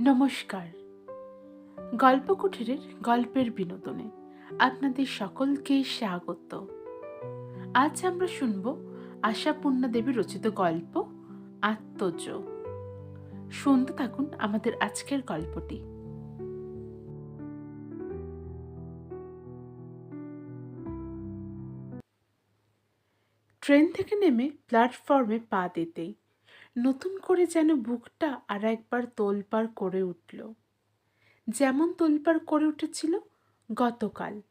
নমস্কার। গল্প কুঠিরের গল্পের বিনোদনে আপনাদের সকলকে স্বাগত। আজ আমরা শুনব আশাপূর্ণা দেবী রচিত গল্প আত্মজ। শুনতে থাকুন আমাদের আজকের গল্পটি। ট্রেন থেকে নেমে প্ল্যাটফর্মে পা দিতেই নতুন করে যেন বুকটা আর একবার তোলপাড় করে উঠল। যেমন তোলপাড় করে উঠেছিল গতকাল।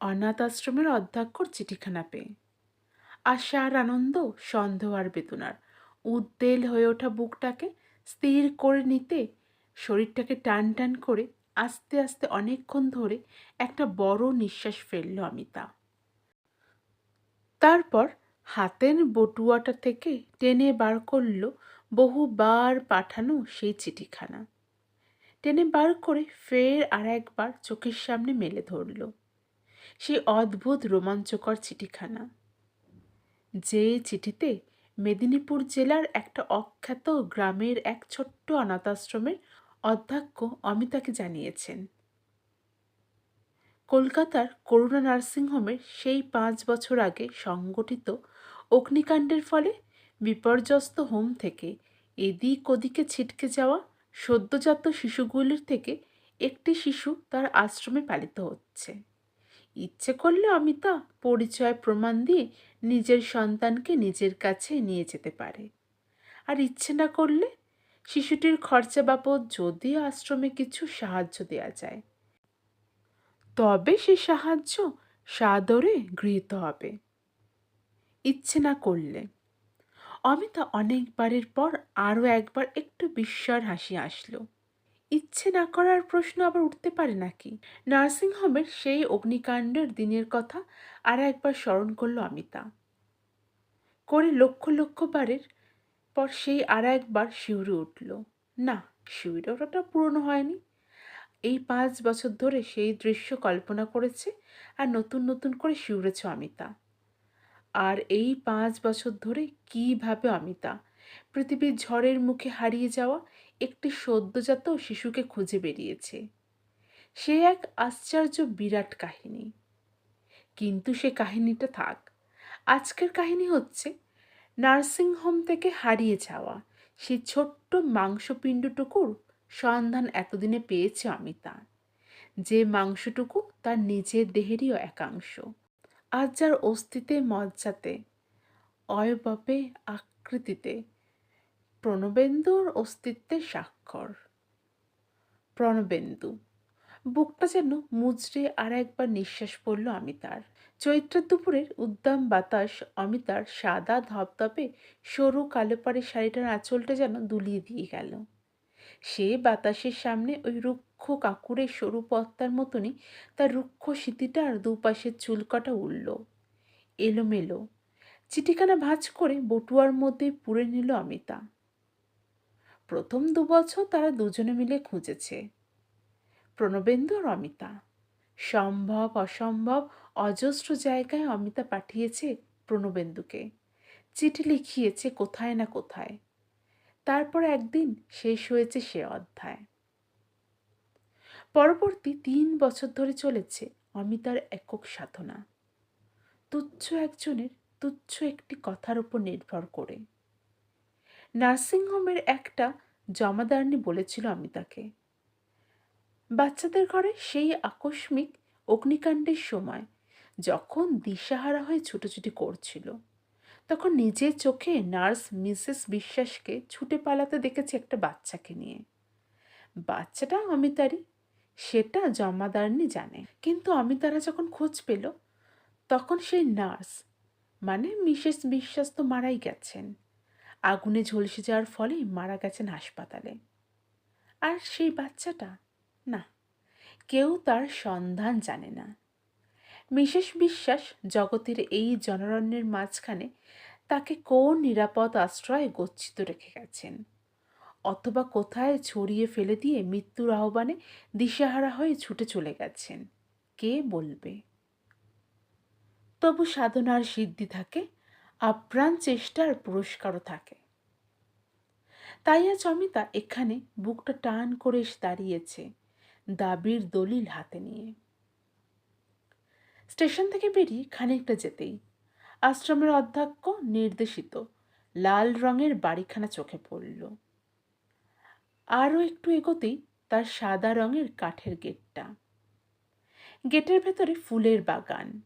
অনাথ আশ্রমের অধ্যক্ষর চিঠিখানা পেয়ে। আশা আর আনন্দ, সন্দেহ আর বেদনার। উদ্দেল হয়ে ওঠা বুকটাকে স্থির করে নিতে, শরীরটাকে টান টান করে আস্তে আস্তে অনেকক্ষণ ধরে একটা বড় নিঃশ্বাস ফেলল অমিতা। তারপর হাতের বটুয়াটা থেকে টেনে বার করল বহুবার পাঠানো সেই চিঠিখানা। টেনে বার করে ফের আর একবার চোখের সামনে মেলে ধরল। সেই অদ্ভুত রোমাঞ্চকর চিঠিখানা। যে চিঠিতে মেদিনীপুর জেলার একটা অখ্যাত গ্রামের এক ছোট্ট অনাথাশ্রমের অধ্যক্ষ অমিতাকে জানিয়েছেন। কলকাতার করুণা নার্সিংহোমের সেই পাঁচ বছর আগে সংগঠিত অগ্নিকাণ্ডের ফলে বিপর্যস্ত হোম থেকে এদিক ওদিকে ছিটকে যাওয়া সদ্যজাত শিশুগুলির থেকে একটি শিশু তার আশ্রমে পালিত হচ্ছে। ইচ্ছে করলে অমিতা পরিচয় প্রমাণ দিয়ে নিজের সন্তানকে নিজের কাছে নিয়ে যেতে পারে। আর ইচ্ছে না করলে শিশুটির খরচা বাবদ যদি আশ্রমে কিছু সাহায্য দেওয়া যায়, তবে সে সাহায্য সাদরে গৃহীত হবে। ইচ্ছে না করলে। অমিতা অনেকবারের পর আরও একবার একটু বিস্ময়ের হাসি আসলো। ইচ্ছে না করার প্রশ্ন আবার উঠতে পারে নাকি? নার্সিংহোমের সেই অগ্নিকাণ্ডের দিনের কথা আর একবার স্মরণ করল অমিতা। করে লক্ষ লক্ষ বারের পর সেই আর একবার শিউরে উঠল। না, শিউরে ওঠাটা পুরনো হয়নি। এই পাঁচ বছর ধরে সেই দৃশ্য কল্পনা করেছে আর নতুন নতুন করে শিউরেছে অমিতা। আর এই পাঁচ বছর ধরে কীভাবে অমিতা? পৃথিবীর ঝড়ের মুখে হারিয়ে যাওয়া একটি সদ্যজাত শিশুকে খুঁজে বেরিয়েছে। সে এক আশ্চর্য বিরাট কাহিনী। কিন্তু সে কাহিনীটা থাক। আজকের কাহিনী হচ্ছে নার্সিংহোম থেকে হারিয়ে যাওয়া সে ছোট্ট মাংসপিণ্ডটুকুর সন্ধান এতদিনে পেয়েছে অমিতা, যে মাংসটুকু তার নিজের দেহেরই একাংশ। আজ যার অস্তিত্বে মজ্জাতে, অয়বপে আকৃতিতে, প্রণবেন্দুর অস্তিত্বের স্বাক্ষর। প্রণবেন্দু, বুকটা যেন মুজড়ে আর একবার নিঃশ্বাস পড়ল অমিতার। চৈত্রের দুপুরের উদ্দাম বাতাস অমিতার সাদা ধপধপে সরু কালো পাড়ে শাড়িটার আঁচলটা যেন দুলিয়ে দিয়ে গেল। সে বাতাসের সামনে ওই রুক্ষ কাকুরের সরু পত্তার মতনই তার রুক্ষ স্মৃতিটার দুপাশের চুলকাটা উড়ল। এলোমেলো। চিঠিখানা ভাঁজ করে বটুয়ার মধ্যে পুড়ে নিল অমিতা। প্রথম দু বছর তারা দুজনে মিলে খুঁজেছে। প্রণবেন্দু আর অমিতা। সম্ভব, অসম্ভব, অজস্র জায়গায় অমিতা পাঠিয়েছে প্রণবেন্দুকে। চিঠি লিখিয়েছে কোথায় না কোথায়। তারপর একদিন শেষ হয়েছে সে অধ্যায়। পরবর্তী তিন বছর ধরে চলেছে অমিতার একক সাধনা। তুচ্ছ একজনের তুচ্ছ একটি কথার উপর নির্ভর করে। নার্সিংহোমের একটা জমাদারনি বলেছিল অমিতাকে। বাচ্চাদের ঘরে সেই আকস্মিক অগ্নিকাণ্ডের সময় যখন দিশাহারা হয়ে ছুটোছুটি করছিল তখন নিজের চোখে নার্স মিসেস বিশ্বাসকে ছুটে পালাতে দেখেছে একটা বাচ্চাকে নিয়ে। বাচ্চাটা অমিতারই, সেটা জমাদারনি জানে। কিন্তু অমিতারা যখন খোঁজ পেল, তখন সেই নার্স মানে মিসেস বিশ্বাস তো মারাই গেছেন। আগুনে ঝলসে যাওয়ার ফলেই মারা গেছেন হাসপাতালে। আর সেই বাচ্চাটা, না, কেউ তার সন্ধান জানে না। মিসেস বিশ্বাস জগতের এই জনরণ্যের মাঝখানে তাকে কোন নিরাপদ আশ্রয়ে গচ্ছিত রেখে গেছেন? অথবা কোথায় ছড়িয়ে ফেলে দিয়ে মৃত্যুর আহ্বানে দিশেহারা হয়ে ছুটে চলে গেছেন? কে বলবে? তবু সাধনার সিদ্ধি থাকে, আপ্রাণ চেষ্টার পুরস্কারও থাকে। তাই আজ অমিতা এখানে বুকটা টান করে দাঁড়িয়েছে, দাবির দলিল হাতে নিয়ে। স্টেশন থেকে বেরিয়ে খানিকটা যেতেই আশ্রমের অধ্যক্ষ নির্দেশিত। লাল রঙের বাড়িখানা চোখে পড়ল। আরও একটু এগোতেই তার সাদা রঙের কাঠের গেটটা। গেটের ভেতরে ফুলের বাগান।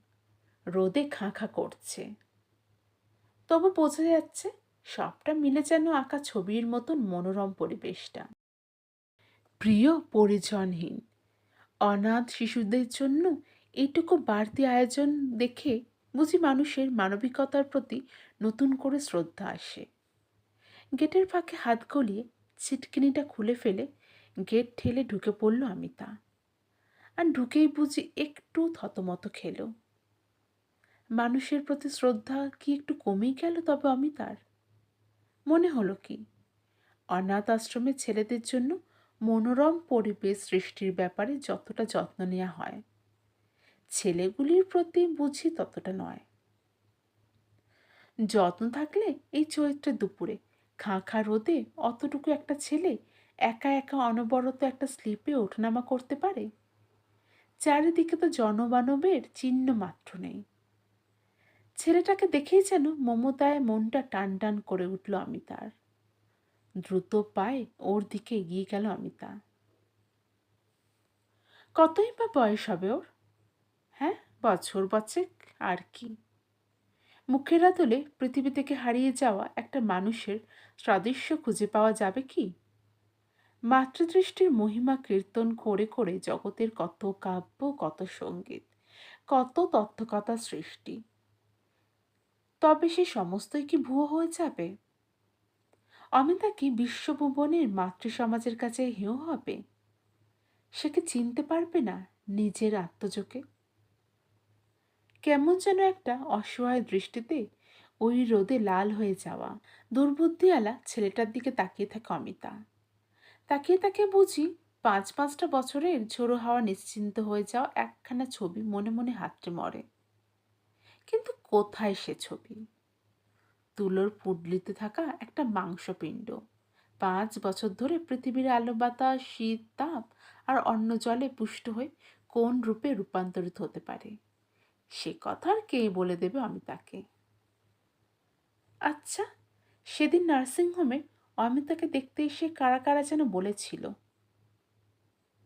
রোদে খাঁ খাঁ করছে। তবু বোঝা যাচ্ছে সবটা মিলে যেন আঁকা ছবির মতন মনোরম পরিবেশটা। প্রিয় পরিজনহীন, অনাথ শিশুদের জন্য এইটুকু বাড়তি আয়োজন দেখে বুঝি মানুষের মানবিকতার প্রতি নতুন করে শ্রদ্ধা আসে। গেটের ফাঁকে হাত গলিয়ে ছিটকিনিটা খুলে ফেলে গেট ঠেলে ঢুকে পড়ল অমিতা আর ঢুকেই বুঝি একটু থতমত খেলো। মানুষের প্রতি শ্রদ্ধা কি একটু কমেই গেল তবে অমিতার মনে হলো কি, অনাথ আশ্রমের ছেলেদের জন্য মনোরম পরিবেশ সৃষ্টির ব্যাপারে যতটা যত্ন নেওয়া হয়। ছেলেগুলির প্রতি বুঝি ততটা নয়। যত্ন থাকলে এই চৈত্রের দুপুরে খাঁ খাঁ রোদে অতটুকু একটা ছেলে একা একা অনবরত একটা স্লিপে ওঠানামা করতে পারে? চারিদিকে তো জনমানবের চিহ্ন মাত্র নেই। ছেলেটাকে দেখেই যেন মমতায় মনটা টান টান করে উঠল অমিতার। দ্রুত পায়ে ওর দিকে এগিয়ে গেল অমিতা। কতই বা বয়স হবে ওর? হ্যাঁ বছর বছর আর কি। মুখের আদলে পৃথিবী থেকে হারিয়ে যাওয়া একটা মানুষের সাদৃশ্য খুঁজে পাওয়া যাবে কি? মাতৃদৃষ্টির মহিমা কীর্তন করে করে জগতের কত কাব্য, কত সংগীত, কত তথ্যকথা সৃষ্টি। তবে সে সমস্তই কি ভুয়ো হয়ে যাবে? অমিতা কি বিশ্বভুবনের মাতৃসমাজের কাছে হেয় হবে? সে কি চিনতে পারবে না নিজের আত্মযোগে? কেমন যেন একটা অসহায় দৃষ্টিতে ওই রোদে লাল হয়ে যাওয়া। দুর্বুদ্ধিওয়ালা ছেলেটার দিকে তাকিয়ে থাকে অমিতা। তাকিয়ে তাকে বুঝি পাঁচ পাঁচটা বছরের ঝোড়ো হাওয়া নিশ্চিন্ত হয়ে যাওয়া একখানা ছবি মনে মনে হাতড়ে মরে। কিন্তু কোথায় সে ছবি? তুলোর পুডলিতে থাকা একটা মাংসপিণ্ড। পাঁচ বছর ধরে পৃথিবীর আলো, বাতাস, শীত, তাপ আর অন্য জলে পুষ্ট হয়ে কোন রূপে রূপান্তরিত হতে পারে? সে কথা আর কে বলে দেবে অমিতাকে আচ্ছা সেদিন নার্সিংহোমে অমিতাকে দেখতে এসে কারা কারা যেন বলেছিল।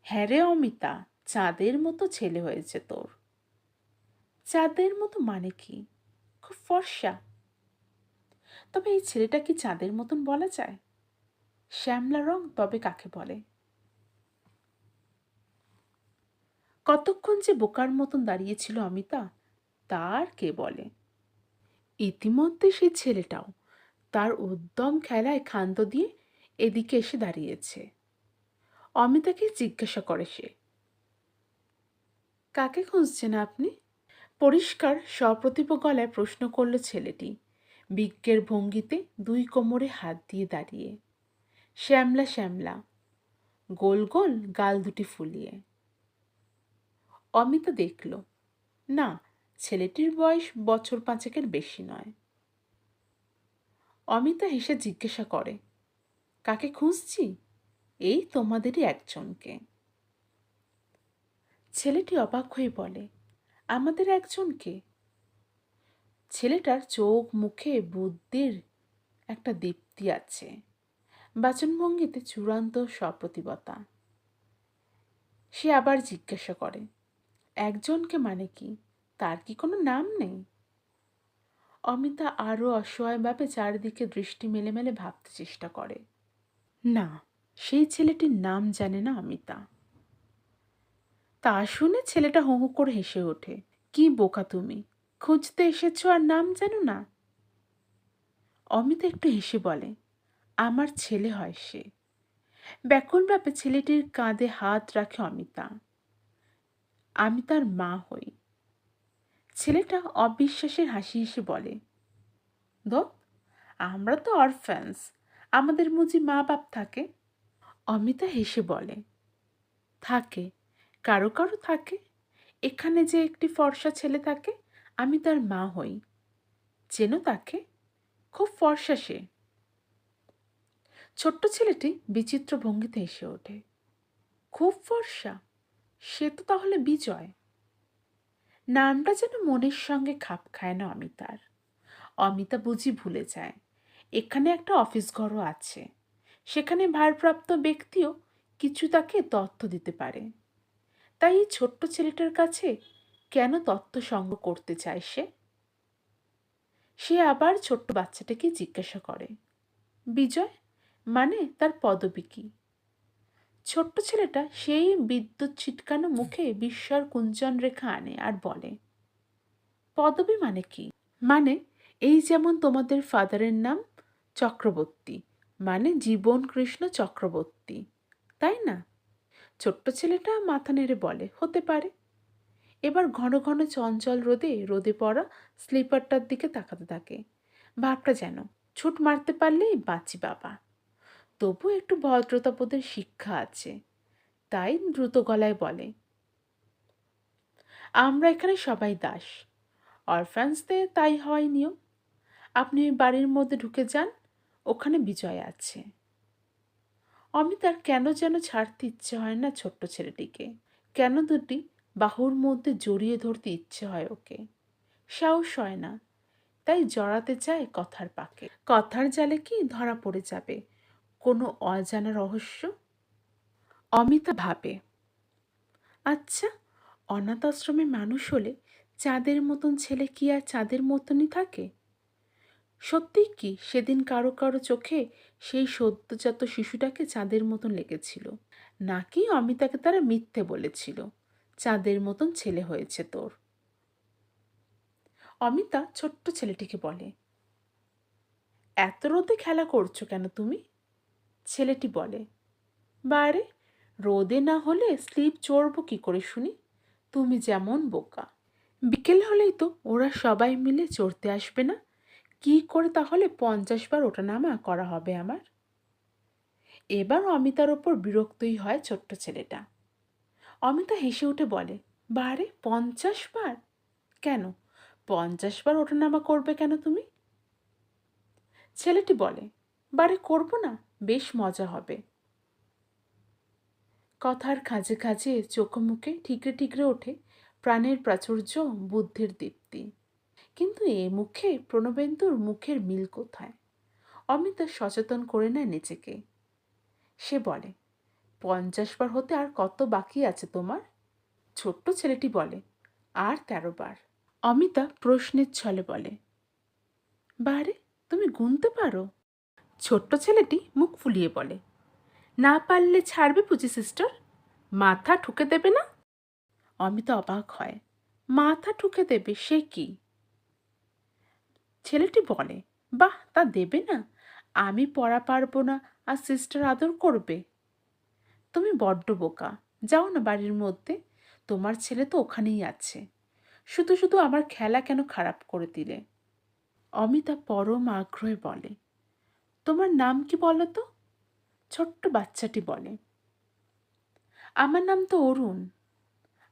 হ্যাঁ রে অমিতা, চাঁদের মতো ছেলে হয়েছে তোর। চাঁদের মতো মানে কি? খুব ফর্সা। তবে এই ছেলেটা কি চাঁদের মতন বলা যায়? শ্যামলা রং তবে কাকে বলে? কতক্ষণ যে বোকার মতন দাঁড়িয়েছিল অমিতা তার কে বলে? ইতিমধ্যে সেই ছেলেটাও তার উদ্যম খেলায় ক্ষান্ত দিয়ে এদিকে এসে দাঁড়িয়েছে। অমিতাকে জিজ্ঞাসা করে সে, কাকে খুঁজছেন আপনি? পরিষ্কার সপ্রতিভ গলায় প্রশ্ন করল ছেলেটি, বিজ্ঞের ভঙ্গিতে দুই কোমরে হাত দিয়ে দাঁড়িয়ে। শ্যামলা শ্যামলা, গোল গোল গাল দুটি ফুলিয়ে। অমিতা দেখল, না, ছেলেটির বয়স বছর পাঁচেকের বেশি নয়। অমিতা হেসে জিজ্ঞাসা করে, কাকে খুঁজছি? এই তোমাদেরই একজনকে। ছেলেটি অবাক হয়ে বলে, আমাদের একজনকে? ছেলেটার চোখ, মুখে বুদ্ধির একটা দীপ্তি আছে, বাচনভঙ্গিতে চূড়ান্ত সপ্রতিবতা। সে আবার জিজ্ঞাসা করে একজনকে মানে কি? তার কি কোনো নাম নেই? অমিতা আরও অসহায়ভাবে চারিদিকে দৃষ্টি মেলে মেলে ভাবতে চেষ্টা করে। না, সেই ছেলেটির নাম জানে না অমিতা। তা শুনে ছেলেটা হো করে হেসে ওঠে। কি বোকা তুমি? খুঁজতে এসেছ আর নাম জানো না? অমিতা একটু হেসে বলে, আমার ছেলে হয় সে। ব্যাকুলভাবে ছেলেটির কাঁধে হাত রাখে অমিতা। আমি তার মা হই। ছেলেটা অবিশ্বাসের হাসি হেসে বলে দেখ আমরা তো অরফ্যান্স আমাদের মুজি মা বাপ থাকে। অমিতা হেসে বলে, থাকে, কারও কারও থাকে। এখানে যে একটি ফর্সা ছেলে থাকে, আমি তার মা হই। চেনো তাকে খুব ফর্সা সে। ছোট্ট ছেলেটি বিচিত্র ভঙ্গিতে এসে ওঠে, খুব ফর্সা? সে তো তাহলে বিজয়। নামটা যেন মনের সঙ্গে খাপ খায় না অমিতার। অমিতা বুঝি ভুলে যায়। এখানে একটা অফিস ঘরও আছে। সেখানে ভারপ্রাপ্ত ব্যক্তিও কিছু তাকে তথ্য দিতে পারে। তাই এই ছোট্ট ছেলেটার কাছে কেন তথ্য সংগ্রহ করতে চায় সে? সে আবার ছোট্ট বাচ্চাটাকে জিজ্ঞাসা করে। বিজয় মানে তার পদবী কি? ছোট্ট ছেলেটা সেই বিদ্যুৎ ছিটকানো মুখে বিস্ময়ের কুঞ্চন রেখা আনে আর বলে, পদবী মানে কি? মানে এই যেমন তোমাদের ফাদারের নাম চক্রবর্তী মানে জীবন কৃষ্ণ চক্রবর্তী, তাই না? ছোট্ট ছেলেটা মাথা নেড়ে বলে, হতে পারে। এবার ঘন ঘন চঞ্চল রোদে রোদে পড়া স্লিপারটার দিকে তাকাতে থাকে। ভাবটা যেন ছুট মারতে পারলেই বাঁচি বাবা। তবু একটু ভদ্রতাবোধের শিক্ষা আছে। তাই দ্রুত গলায় বলে, আমরা এখানে সবাই দাস। অরফ্যান্সদের তাই হয় নিয়ম। আপনি বাড়ির মধ্যে ঢুকে যান, ওখানে বিজয় আছে। অমিতার কেন যেন ছাড়তে ইচ্ছে হয় না ছোট্ট ছেলেটিকে। কেন দুটি বাহুর মধ্যে জড়িয়ে ধরতে ইচ্ছে হয় ওকে? সাহস হয় না। তাই জড়াতে চায় কথার পাকে। কথার জালে কি ধরা পড়ে যাবে? কোনো অজানা রহস্য? অমিতা ভাবে আচ্ছা অনাথ আশ্রমে মানুষ হলে চাঁদের মতন ছেলে কি আর চাঁদের মতনই থাকে? সত্যিই কি সেদিন কারও কারও চোখে সেই সদ্যজাত শিশুটাকে চাঁদের মতন লেগেছিল? নাকি অমিতাকে তারা মিথ্যে বলেছিল, চাঁদের মতন ছেলে হয়েছে তোর অমিতা ছোট্ট ছেলেটিকে বলে, এত রোদে খেলা করছ কেন তুমি? ছেলেটি বলে বারে রোদে না হলে স্লিপ চড়বো কি করে শুনি? তুমি যেমন বোকা। বিকেল হলেই তো ওরা সবাই মিলে চড়তে আসবে না? কি করে তাহলে পঞ্চাশ বার ওঠানামা করা হবে আমার? এবার অমিতার ওপর বিরক্তই হয় ছোট্ট ছেলেটা। অমিতা হেসে উঠে বলে বারে পঞ্চাশ বার? কেন? পঞ্চাশ বার ওঠানামা করবে কেন তুমি? ছেলেটি বলে বারে করব না, বেশ মজা হবে। কথার খাঁজে খাঁজে চোখ মুখে ঠিকরে ঠিকরে ওঠে প্রাণের প্রাচুর্য, বুদ্ধির দীপ্তি। কিন্তু এ মুখে প্রণবেন্দুর মুখের মিল কোথায়? অমিতা সচেতন করে নেয় নিজেকে। সে বলে, পঞ্চাশ বার হতে আর কত বাকি আছে তোমার? ছোট্ট ছেলেটি বলে, আর তেরো বার। অমিতা প্রশ্নের ছলে বলে, বারে, তুমি গুনতে পারো? ছোট্ট ছেলেটি মুখ ফুলিয়ে বলে, না পারলে ছাড়বে পুচি সিস্টার? মাথা ঠুকে দেবে না? অমিতা অবাক হয়, মাথা ঠুকে দেবে, সে কি? ছেলেটি বলে, বাহ, তা দেবে না। আমি পড়া পারব না, আর সিস্টার আদর করবে। তুমি বড্ড বোকা, যাও না বাড়ির মধ্যে। তোমার ছেলে তো ওখানেই আছে। শুধু শুধু আমার খেলা কেন খারাপ করে দিলে? অমিতা পরম আগ্রহে বলে তোমার নাম কি বলো তো? ছোট্ট বাচ্চাটি বলে। আমার নাম তো অরুণ।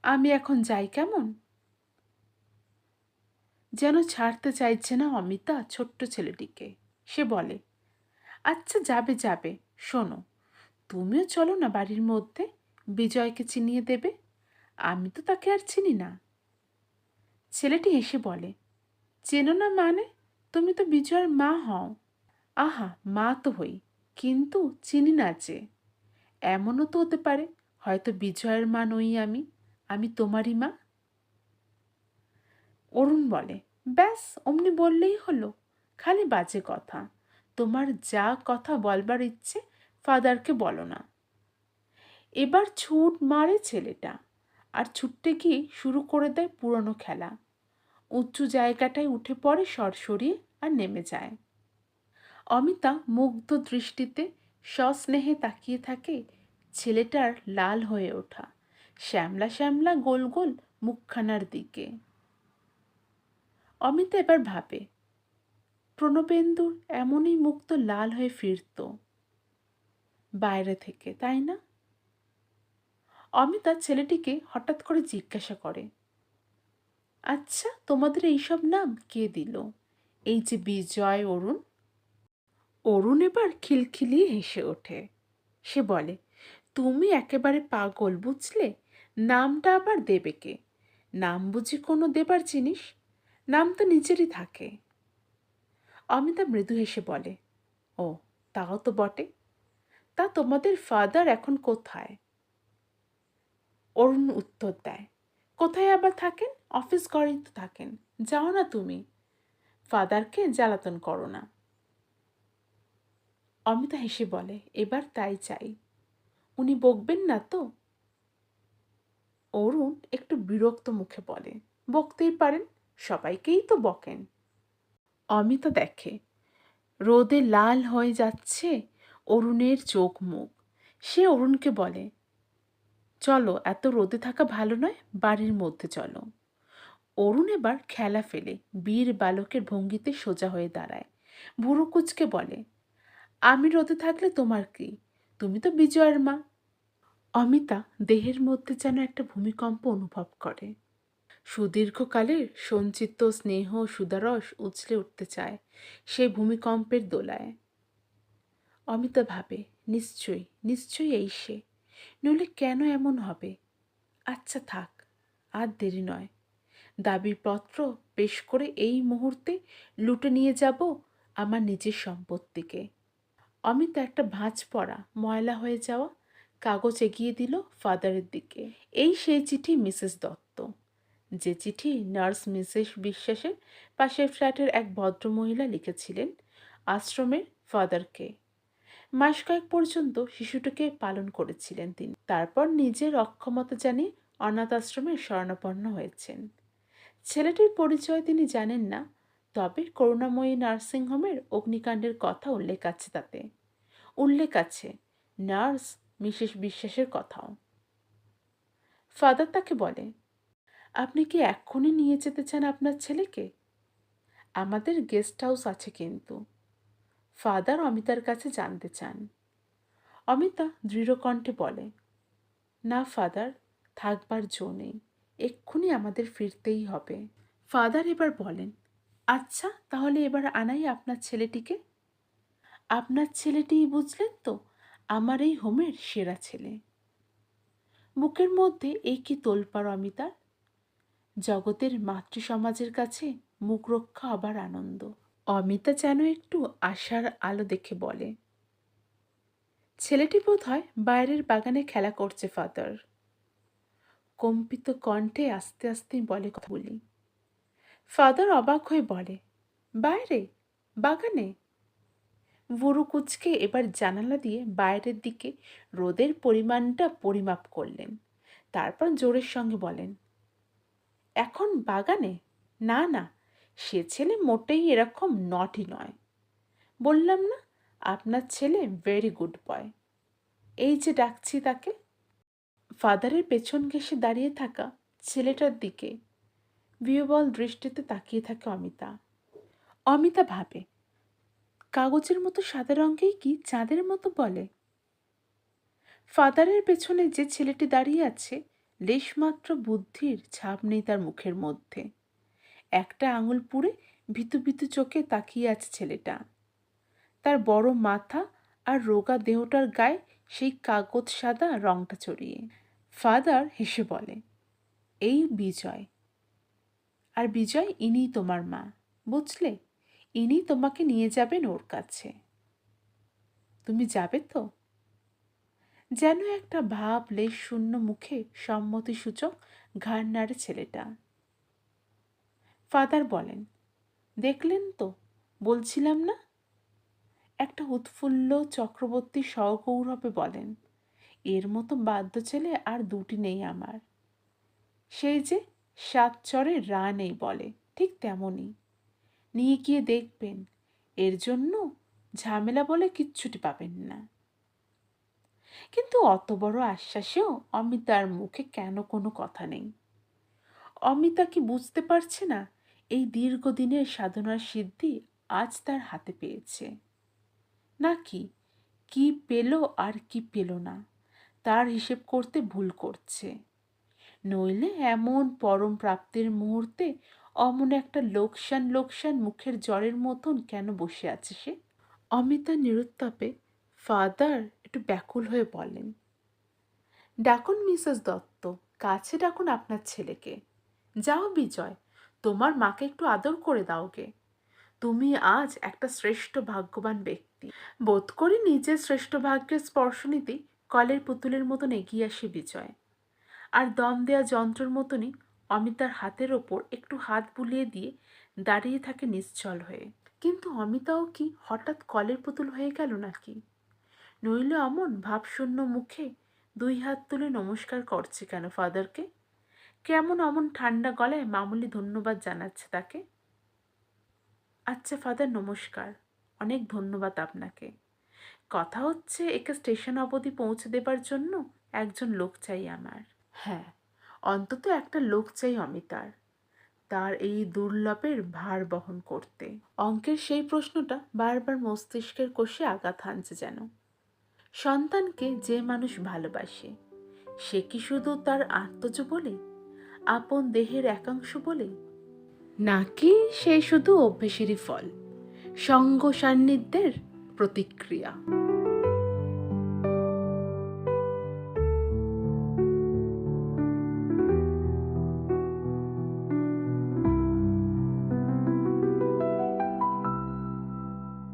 আমি এখন যাই কেমন? যেন ছাড়তে চাইছে না অমিতা ছোট্ট ছেলেটিকে। সে বলে আচ্ছা যাবে যাবে। শোনো, তুমিও চলো না বাড়ির মধ্যে। বিজয়কে চিনিয়ে দেবে। আমি তো তাকে আর চিনি না। ছেলেটি হেসে বলে, চেনো না মানে? তুমি তো বিজয়ের মা হও। আহা, মা তো হই, কিন্তু চিনি না যে। এমনও তো হতে পারে, হয়তো বিজয়ের মা নই আমি আমি তোমারই মা? অরুণ বলে, ব্যাস, অমনি বললেই হলো, খালি বাজে কথা, তোমার যা কথা বলবার ইচ্ছে, ফাদারকে বলো না। এবার ছুট মারে ছেলেটা, আর ছুটতে গিয়ে শুরু করে দেয় পুরনো খেলা। উঁচু জায়গাটায় উঠে পড়ে সরসরিয়ে আর নেমে যায়। অমিতা মুগ্ধ দৃষ্টিতে সস্নেহে তাকিয়ে থাকে ছেলেটার লাল হয়ে ওঠা। শ্যামলা শ্যামলা গোল গোল মুখখানার দিকে। অমিতা এবার ভাবে প্রণবেন্দুর এমনই মুক্ত লাল হয়ে ফিরত। বাইরে থেকে, তাই না? অমিতা ছেলেটিকে হঠাৎ করে জিজ্ঞাসা করে আচ্ছা তোমাদের এইসব নাম কে দিল? এই যে বিজয়, অরুণ অরুণ এবার খিলখিলিয়ে হেসে ওঠে। সে বলে, তুমি একেবারে পাগল বুঝলে? নামটা আবার দেবে কে? নাম বুঝি কোনো দেবার জিনিস? নাম তো নিজেরই থাকে। অমিতা মৃদু হেসে বলে, ও, তাও তো বটে। তা তোমাদের ফাদার এখন কোথায়? অরুণ উত্তর দেয়, কোথায় আবার থাকেন? অফিস ঘরেই তো থাকেন। যাও না তুমি। ফাদারকে জ্বালাতন করো না। অমিতা হেসে বলে, এবার তাই চাই। উনি বকবেন না তো? অরুণ একটু বিরক্ত মুখে বলে, বকতেই পারেন, সবাইকেই তো বকেন। অমিতা দেখে, রোদে লাল হয়ে যাচ্ছে অরুণের চোখ মুখ। সে অরুণকে বলে, চলো, এত রোদে থাকা ভালো নয়, বাড়ির মধ্যে চলো। অরুণ এবার খেলা ফেলে, বীর বালকের ভঙ্গিতে সোজা হয়ে দাঁড়ায়। বুড়ো কুচকে বলে আমি রোদে থাকলে তোমার কি? তুমি তো বিজয়ের মা। অমিতা দেহের মধ্যে যেন একটা ভূমিকম্প অনুভব করে। সুদীর্ঘকালের সঞ্চিত স্নেহ সুদারস উছলে উঠতে চায় সেই ভূমিকম্পের দোলায়। অমিতা ভাবে, নিশ্চয়ই নিশ্চয়ই এই সে। নইলে কেন এমন হবে? আচ্ছা থাক, আর দেরি নয়। দাবিপত্র পেশ করে এই মুহূর্তে লুটে নিয়ে যাব আমার নিজের সম্পত্তিকে। অমিতা একটা ভাঁজ পড়া, ময়লা হয়ে যাওয়া, কাগজ এগিয়ে দিল ফাদারের দিকে। এই সেই চিঠি মিসেস দত্ত। যে চিঠি নার্স মিসেস বিশ্বাসের পাশের ফ্ল্যাটের এক ভদ্রমহিলা লিখেছিলেন, আশ্রমের ফাদারকে। মাস কয়েক পর্যন্ত শিশুটিকে পালন করেছিলেন তিনি। তারপর নিজের অক্ষমতা জানিয়ে অনাথ আশ্রমে শরণাপন্ন হয়েছেন। ছেলেটির পরিচয় তিনি জানেন না তবে করুণাময়ী নার্সিংহোমের অগ্নিকাণ্ডের কথা উল্লেখ আছে তাতে। উল্লেখ আছে, নার্স মিসেস বিশ্বাসের কথাও। ফাদার তাকে বলে, আপনি কি এক্ষুনি নিয়ে যেতে চান আপনার ছেলেকে? আমাদের গেস্ট হাউস আছে কিন্তু। ফাদার অমিতার কাছে জানতে চান। অমিতা দৃঢ় কণ্ঠে বলে, না ফাদার, থাকবার জো নেই। এক্ষুনি আমাদের ফিরতেই হবে। ফাদার এবার বলেন আচ্ছা তাহলে এবার আনাই আপনার ছেলেটিকে। আপনার ছেলেটিই বুঝলেন তো, আমার এই হোমের সেরা ছেলে। বুকের মধ্যে এই কি তোলপাড় অমিতার। জগতের মাতৃ সমাজের কাছে মুখ রক্ষা আবার আনন্দ। অমিতা যেন একটু আশার আলো দেখে বলে, ছেলেটি বোধ হয় বাইরের বাগানে খেলা করছে, ফাদার। কম্পিত কণ্ঠে আস্তে আস্তে বলে কথা বলি ফাদার অবাক হয়ে বলে, বাইরে, বাগানে? বুড়ো কুচকে এবার জানালা দিয়ে বাইরের দিকে রোদের পরিমাণটা পরিমাপ করলেন। তারপর জোরের সঙ্গে বলেন, এখন বাগানে? না না, সে ছেলে মোটেই এরকম নটি নয়। বললাম না, আপনার ছেলে ভেরি গুড বয় এই যে ডাকছি তাকে? ফাদারের পেছন ঘেসে দাঁড়িয়ে থাকা ছেলেটার দিকে বিয়বল দৃষ্টিতে তাকিয়ে থাকে অমিতা। অমিতা ভাবে, কাগজের মতো সাদা রঙকেই কি চাঁদের মতো বলে? ফাদারের পেছনে যে ছেলেটি দাঁড়িয়ে আছে, লেশমাত্র বুদ্ধির ছাপ নেই তার মুখের মধ্যে। একটা আঙুল পুড়ে ভিতু ভিতু চোখে তাকিয়ে আছে ছেলেটা। তার বড় মাথা আর রোগা দেহটার গায়ে সেই কাগজ সাদা রংটা চড়িয়ে ফাদার হেসে বলে, এই বিজয় আর বিজয় ইনি তোমার মা, বুঝলে? ইনি তোমাকে নিয়ে যাবেন ওর কাছে। তুমি যাবে তো? যেন একটা ভাব লেশ শূন্য মুখে সম্মতি সূচক ঘাড় ছেলেটা। ফাদার বলেন, দেখলেন তো? বলছিলাম না? একটা উৎফুল্ল চক্রবর্তী সগৌরবে বলেন, এর মতো বাদ্য ছেলে আর দুটি নেই আমার। সেই যে সাত চরে রা নেই বলে, ঠিক তেমনই। নিয়ে গিয়ে দেখবেন, এর জন্য ঝামেলা বলে কিচ্ছুটি পাবেন না। কিন্তু অত বড় আশ্বাসেও অমিতার মুখে কেন কোনো কথা নেই? অমিতা কি বুঝতে পারছে না এই দীর্ঘদিনের সাধনার সিদ্ধি আজ তার হাতে পেয়েছে? নাকি কি পেল আর কি পেল না, তার হিসেব করতে ভুল করছে? নইলে এমন পরম প্রাপ্তির মুহূর্তে অমন একটা লোকসান লোকসান মুখের জ্বরের মতন কেন বসে আছে সে? অমিতা নিরুত্তাপে ফাদার একটু ব্যাকুল হয়ে বলেন, ডাকুন মিসেস দত্ত, কাছে ডাকুন আপনার ছেলেকে। যাও বিজয়, তোমার মাকে একটু আদর করে দাও গে। তুমি আজ একটা শ্রেষ্ঠ ভাগ্যবান ব্যক্তি। বোধ করি নিজের শ্রেষ্ঠ ভাগ্যের স্পর্শ কলের পুতুলের মতন এগিয়ে আসে বিজয়। আর দম দেয়া যন্ত্রের মতনই অমিতার হাতের ওপর একটু হাত বুলিয়ে দিয়ে দাঁড়িয়ে থাকে নিশ্চল হয়ে। কিন্তু অমিতাও কি হঠাৎ কলের পুতুল হয়ে গেল নাকি? নইলে অমন ভাবশূন্য মুখে দুই হাত তুলে নমস্কার করছে কেন ফাদারকে? কেমন অমন ঠান্ডা গলায় মামুলি ধন্যবাদ জানাচ্ছে তাকে? আচ্ছা ফাদার, নমস্কার। অনেক ধন্যবাদ আপনাকে। কথা হচ্ছে একে স্টেশন অবধি পৌঁছে দেবার জন্য একজন লোক চাই আমার। হ্যাঁ অন্তত একটা লোক চাই অমিতার। তার এই দুর্লভের ভার বহন করতে। অঙ্কের সেই প্রশ্নটা বারবার মস্তিষ্কের কোষে আঘাত হানছে যেন। সন্তানকে যে মানুষ ভালোবাসে, সে কি শুধু তার আত্মজ বলে, আপন দেহের একাংশ বলে? নাকি সে শুধু অভ্যেসেরই ফল, সঙ্গ সান্নিধ্যের প্রতিক্রিয়া?